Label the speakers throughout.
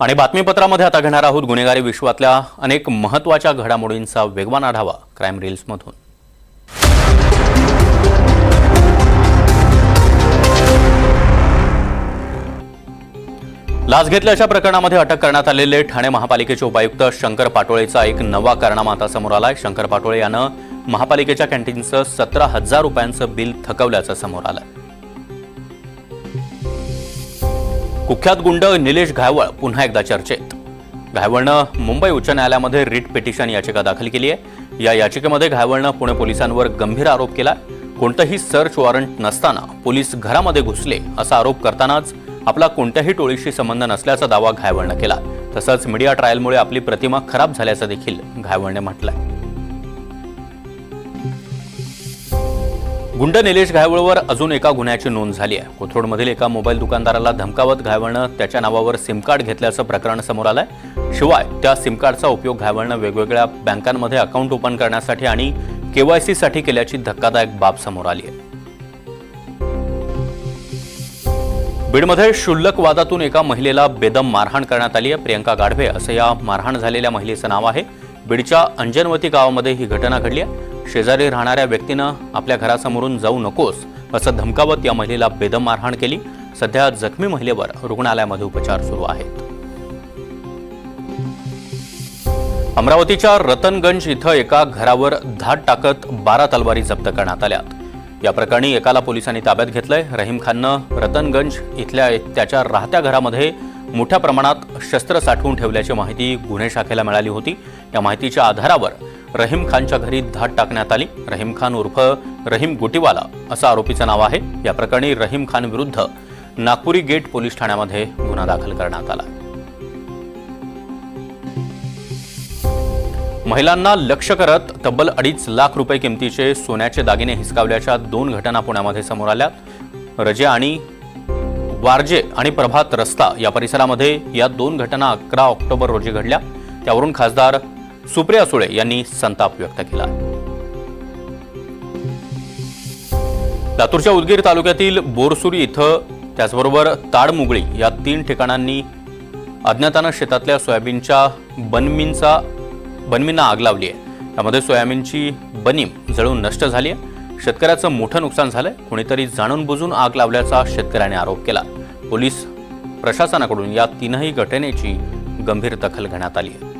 Speaker 1: आणि बातमीपत्रामध्ये आता घेणार आहोत गुन्हेगारी विश्वातल्या अनेक महत्त्वाच्या घडामोडींचा वेगवान आढावा क्राईम रील्समधून. लाच घेतल्याच्या प्रकरणामध्ये अटक करण्यात आलेले ठाणे महापालिकेचे उपायुक्त शंकर पाटोळेचा एक नवा कारनामा आता समोर आलाय. शंकर पाटोळे यानं महापालिकेच्या कॅन्टीनचं सतरा हजार रुपयांचं बिल थकवल्याचं समोर आलंय. कुख्यात गुंड निलेश घायवळ पुन्हा एकदा चर्चेत. घायवळनं मुंबई उच्च न्यायालयामध्ये रिट पिटिशन याचिका दाखल केली आहे. या याचिकेमध्ये घायवळनं पुणे पोलिसांवर गंभीर आरोप केला. कोणतंही सर्च वॉरंट नसताना पोलीस घरामध्ये घुसले असा आरोप करतानाच आपला कोणत्याही टोळीशी संबंध नसल्याचा दावा घायवळनं केला. तसंच मीडिया ट्रायलमुळे आपली प्रतिमा खराब झाल्याचं देखील घायवळने म्हटलंय. गुंड निलेश घायवळवर अजून एका गुन्ह्याची नोंद झाली आहे. कोथरूडमधील एका मोबाईल दुकानदाराला धमकावत घायवळनं त्याच्या नावावर सिम कार्ड घेतल्याचं प्रकरण समोर आलंय. शिवाय त्या सिम कार्डचा उपयोग घायवळनं वेगवेगळ्या बँकांमध्ये अकाउंट ओपन करण्यासाठी आणि केवायसी साठी केल्याची धक्कादायक बाब समोर आली आहे. बीडमध्ये क्षुल्लक वादातून एका महिलेला बेदम मारहाण करण्यात आली आहे. प्रियंका गाढवे असं या मारहाण झालेल्या महिलेचं नाव आहे. बीडच्या अंजनवती गावामध्ये ही घटना घडली आहे. शेजारी राहणाऱ्या व्यक्तीनं आपल्या घरासमोरून जाऊ नकोस असं धमकावत या महिलेला बेदम मारहाण केली. सध्या जखमी महिलेवर रुग्णालयामध्ये उपचार सुरू आहेत. अमरावतीच्या रतनगंज इथं एका घरावर धाड टाकत बारा तलवारी जप्त करण्यात आल्यात. या प्रकरणी एकाला पोलिसांनी ताब्यात घेतलंय. रहीम खाननं रतनगंज इथल्या त्याच्या राहत्या घरामध्ये मोठ्या प्रमाणात शस्त्र साठवून ठेवल्याची माहिती गुन्हे शाखेला मिळाली होती. या माहितीच्या आधारावर रहीम खानच्या घरी धाड टाकण्यात आली. रहीम खान उर्फ रहीम गुटीवाला असं आरोपीचं नाव आहे. या प्रकरणी रहीम खान विरुद्ध नागपुरी गेट पोलीस ठाण्यामध्ये गुन्हा दाखल करण्यात आला. महिलांना लक्ष करत तब्बल अडीच लाख रुपये किमतीचे सोन्याचे दागिने हिसकावल्याच्या दोन घटना पुण्यामध्ये समोर आल्या. रजे आणि वारजे आणि प्रभात रस्ता या परिसरामध्ये या दोन घटना अकरा ऑक्टोबर रोजी घडल्या. त्यावरून खासदार सुप्रिया सुळे यांनी संताप व्यक्त केला. लातूरच्या उदगीर तालुक्यातील बोरसुरी इथं त्याचबरोबर ताडमुगळी या तीन ठिकाणांनी अज्ञातानं शेतातल्या सोयाबीनच्या बनमीनचा बनमींना आग लावली आहे त्यामध्ये सोयाबीनची बनीम जळून नष्ट झाली आहे शेतकऱ्याचं मोठं नुकसान झालंय. कोणीतरी जाणून बुजून आग लावल्याचा शेतकऱ्याने आरोप केला. पोलीस प्रशासनाकडून या तीनही घटनेची गंभीर दखल घेण्यात आली आहे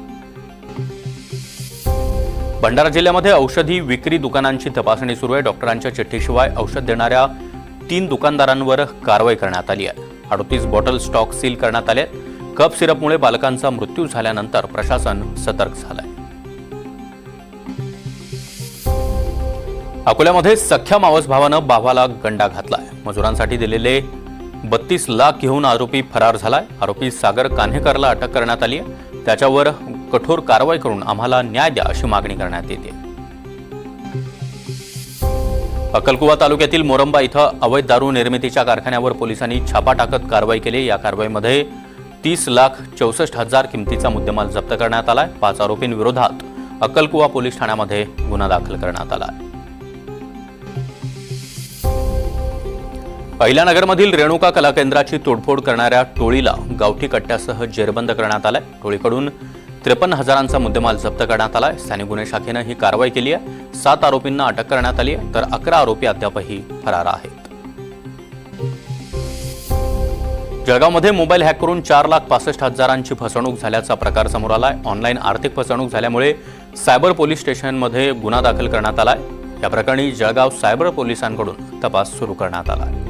Speaker 1: भंडारा जिल्ह्यामध्ये औषधी विक्री दुकानांची तपासणी सुरू आहे. डॉक्टरांच्या चिठ्ठीशिवाय औषध देणाऱ्या तीन दुकानदारांवर कारवाई करण्यात आली आहे. अडतीस बॉटल स्टॉक सील करण्यात आले. कप सिरपमुळे बालकांचा मृत्यू झाल्यानंतर प्रशासन सतर्क झालंय. अकोल्यामध्ये सख्या मावस भावानं बावाला गंडा घातलाय. मजुरांसाठी दिलेले बत्तीस लाख घेऊन आरोपी फरार झालाय. आरोपी सागर कान्हेकरला अटक करण्यात आली आहे. त्याच्यावर कठोर कारवाई करून आम्हाला न्याय द्या अशी मागणी करण्यात येते. अक्कलकुवा तालुक्यातील मोरंबा इथं अवैध दारू निर्मितीच्या कारखान्यावर पोलिसांनी छापा टाकत कारवाई केली. या कारवाईमध्ये तीस लाख चौसष्ट हजार किमतीचा मुद्देमाल जप्त करण्यात आलाय. पाच आरोपींविरोधात अक्कलकुवा पोलीस ठाण्यामध्ये गुन्हा दाखल करण्यात आला अहिल्यानगरमधील रेणुका कला केंद्राची तोडफोड करणाऱ्या टोळीला गावठी कट्ट्यासह जेरबंद करण्यात आलाय. टोळीकडून त्रेपन्न हजारांचा मुद्देमाल जप्त करण्यात आलाय. स्थानिक गुन्हे शाखेनं ही कारवाई केली आहे. सात आरोपींना अटक करण्यात आली आहे. तर अकरा आरोपी अद्यापही फरार आहेत. जळगावमध्ये मोबाईल हॅक करून चार लाख पासष्ट हजारांची फसवणूक झाल्याचा प्रकार समोर आलाय. ऑनलाईन आर्थिक फसवणूक झाल्यामुळे सायबर पोलीस स्टेशनमध्ये गुन्हा दाखल करण्यात आलाय. या प्रकरणी जळगाव सायबर पोलिसांकडून तपास सुरू करण्यात आला आहे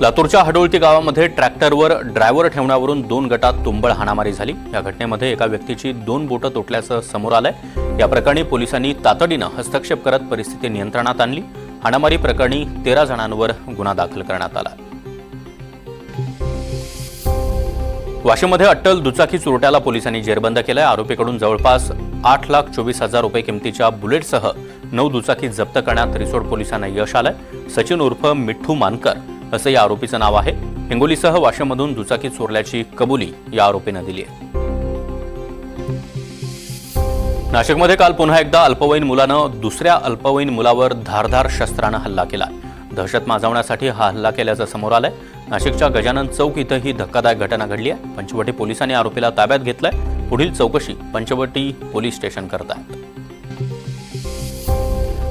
Speaker 1: लातूरच्या हडोळती गावामध्ये ट्रॅक्टरवर ड्रायव्हर ठेवण्यावरून दोन गटात तुंबळ हाणामारी झाली. या घटनेमध्ये एका व्यक्तीची दोन बोटं तुटल्याचं समोर आलंय. या प्रकरणी पोलिसांनी तातडीनं हस्तक्षेप करत परिस्थिती नियंत्रणात आणली. हाणामारी प्रकरणी तेरा जणांवर गुन्हा दाखल करण्यात आला. वाशिममध्ये अट्टल दुचाकी चोरट्याला पोलिसांनी जेरबंद केलाय. आरोपीकडून जवळपास आठ लाख चोवीस हजार रुपये किमतीच्या बुलेटसह नऊ दुचाकी जप्त करण्यात रिसोड पोलिसांना यश आलंय. सचिन उर्फ मिठ्ठू मानकर असं या आरोपीचं नाव आहे. हिंगोलीसह वाशिममधून दुचाकी चोरल्याची कबुली या आरोपीनं दिली आहे. नाशिकमध्ये काल पुन्हा एकदा अल्पवयीन मुलानं दुसऱ्या अल्पवयीन मुलावर धारधार शस्त्रानं हल्ला केला. दहशत माजवण्यासाठी हा हल्ला केल्याचं समोर आलंय. नाशिकच्या गजानन चौक इथं ही धक्कादायक घटना घडली आहे. पंचवटी पोलिसांनी आरोपीला ताब्यात घेतलाय. पुढील चौकशी पंचवटी पोलीस स्टेशन करत आहेत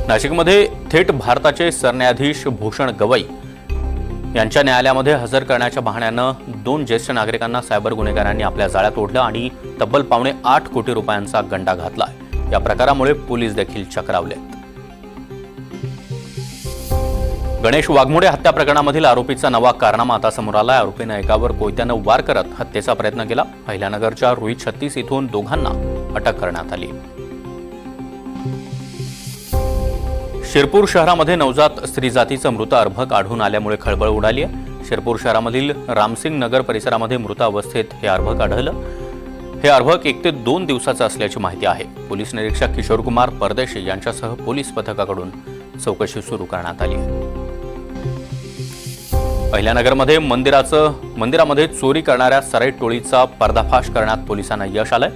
Speaker 1: नाशिकमध्ये थेट भारताचे सरन्यायाधीश भूषण गवई यांच्या न्यायालयामध्ये हजर करण्याच्या बहाण्यानं दोन ज्येष्ठ नागरिकांना सायबर गुन्हेगारांनी आपल्या जाळ्यात ओढलं आणि तब्बल पावणे आठ कोटी रुपयांचा गंडा घातला या प्रकारामुळे पोलीस देखील चक्रावलेत. गणेश वाघमोडे हत्या प्रकरणामधील आरोपीचा नवा कारनामा आता समोर आला आरोपीनं एकावर कोयत्यानं वार करत हत्येचा प्रयत्न केला. पहिल्यानगरच्या रुई छत्तीस इथून दोघांना अटक करण्यात आली. शिरपूर शहरामध्ये नवजात स्त्री जातीचं मृत अर्भक आढळून आल्यामुळे खळबळ उडाली आहे. शिरपूर शहरामधील रामसिंग नगर परिसरामध्ये मृत अवस्थेत हे अर्भक आढळलं. हे अर्भक एक ते दोन दिवसाचं असल्याची माहिती आहे. पोलीस निरीक्षक किशोरकुमार परदेशी यांच्यासह पोलीस पथकाकडून चौकशी सुरू करण्यात आली आहे. पहिल्यानगरमध्ये मंदिराचं मंदिरामध्ये चोरी करणाऱ्या सराई टोळीचा पर्दाफाश करण्यात पोलिसांना यश आलंय.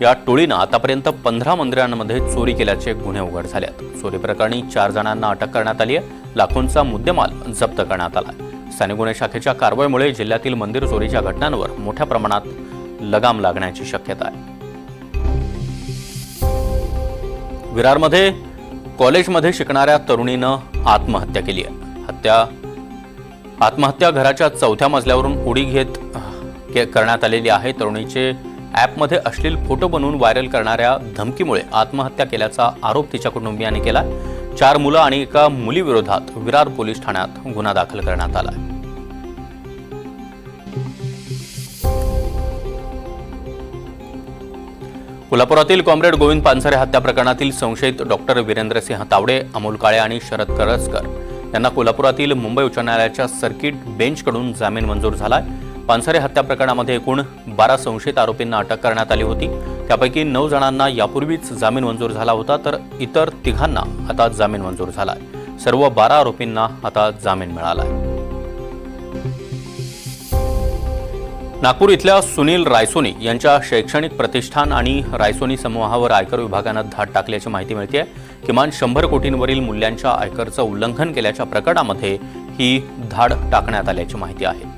Speaker 1: या टोळीनं आतापर्यंत पंधरा मंदिरांमध्ये चोरी केल्याचे गुन्हे उघड झाले आहेत चोरी प्रकरणी चार जणांना अटक करण्यात आली आहे. लाखोंचा मुद्देमाल जप्त करण्यात आला स्थानिक गुन्हे शाखेच्या कारवाईमुळे जिल्ह्यातील मंदिर चोरीच्या घटनांवर मोठ्या प्रमाणात लगाम लागण्याची शक्यता आहे. विरारमध्ये कॉलेजमध्ये शिकणाऱ्या तरुणीनं आत्महत्या केली आहे. हत्या आत्महत्या घराच्या चौथ्या मजल्यावरून उडी घेत करण्यात आलेली आहे. तरुणीचे ॲपमध्ये अश्लील फोटो बनवून व्हायरल करणाऱ्या धमकीमुळे आत्महत्या केल्याचा आरोप तिच्या कुटुंबियांनी केला. चार मुलं आणि एका मुलीविरोधात विरार पोलीस ठाण्यात गुन्हा दाखल करण्यात आला. कोल्हापुरातील कॉम्रेड गोविंद पानसरे हत्या प्रकरणातील संशयित डॉक्टर वीरेंद्रसिंह तावडे अमोल काळे आणि शरद करसकर यांना कोल्हापुरातील मुंबई उच्च न्यायालयाच्या सर्किट बेंचकडून जामीन मंजूर झालाय. पानसरे हत्या प्रकरणामध्ये एकूण बारा संशयित आरोपींना अटक करण्यात आली होती. त्यापैकी नऊ जणांना यापूर्वीच जामीन मंजूर झाला होता तर इतर तिघांना आता जामीन मंजूर झालाय. सर्व बारा आरोपींना आता जामीन मिळालाय. नागपूर इथल्या सुनील रायसोनी यांच्या शैक्षणिक प्रतिष्ठान आणि रायसोनी समूहावर आयकर विभागानं धाड टाकल्याची माहिती मिळते किमान शंभर कोटींवरील मूल्यांच्या आयकरचं उल्लंघन केल्याच्या प्रकरणामध्ये ही धाड टाकण्यात आल्याची माहिती आहे.